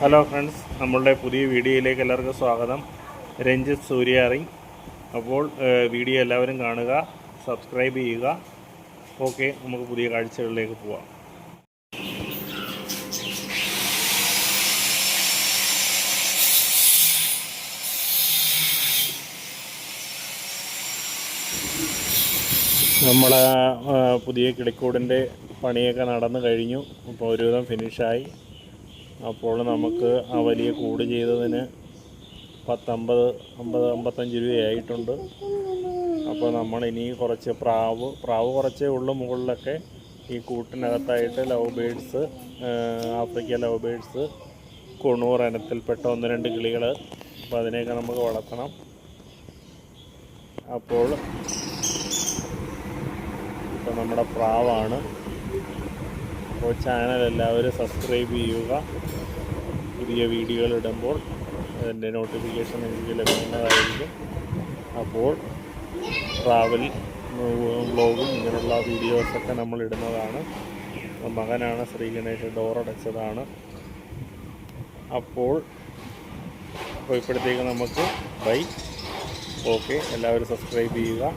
Hello friends നമ്മളുടെ പുതിയ വീഡിയോയിലേക്ക് എല്ലാവർക്കും സ്വാഗതം. രഞ്ജിത്ത് സൂര്യാറി. അപ്പോൾ വീഡിയോ എല്ലാവരും കാണുക സബ്സ്ക്രൈബ് ചെയ്യുക. ഓക്കെ നമുക്ക് പുതിയ കാഴ്ചകളിലേക്ക് പോവാം. നമ്മളെ പുതിയ കിളിക്കൂടിന്റെ പണിയൊക്കെ നടന്നു കഴിഞ്ഞു. ഇപ്പോൾ ഒരുവിധം ഫിനിഷായി അപ്പോൾ നമുക്ക് ആ വലിയ കൂട് ചെയ്തതിന് പത്തമ്പത് അമ്പത് അമ്പത്തഞ്ച് രൂപയായിട്ടുണ്ട്. അപ്പോൾ നമ്മൾ ഇനി കുറച്ച് പ്രാവ് പ്രാവ് കുറച്ചേ ഉള്ളൂ മുകളിലൊക്കെ. ഈ കൂട്ടിനകത്തായിട്ട് love birds Africa love birds conure ഇനത്തിൽപ്പെട്ട ഒന്ന് രണ്ട് കിളികൾ. അപ്പോൾ അതിനെയൊക്കെ നമുക്ക് വളർത്തണം. അപ്പോൾ ഇപ്പോൾ നമ്മുടെ പ്രാവാണ്. അപ്പോൾ ചാനൽ എല്ലാവരും സബ്സ്ക്രൈബ് ചെയ്യുക. പുതിയ വീഡിയോകൾ ഇടുമ്പോൾ അതിന്റെ നോട്ടിഫിക്കേഷൻ നിങ്ങൾക്ക് ലഭിക്കുന്നതായിരിക്കും. അപ്പോൾ ട്രാവൽ വ്ളോഗും ഇങ്ങനെയുള്ള വീഡിയോസൊക്കെ നമ്മൾ ഇടുന്നതാണ്. മകനാണ് ശ്രീ ഗണേഷ് ഡോറടച്ചതാണ് അപ്പോൾ അപ്പോൾ ഇപ്പോഴത്തേക്ക് നമുക്ക് ബൈ ഓക്കെ എല്ലാവരും സബ്സ്ക്രൈബ് ചെയ്യുക.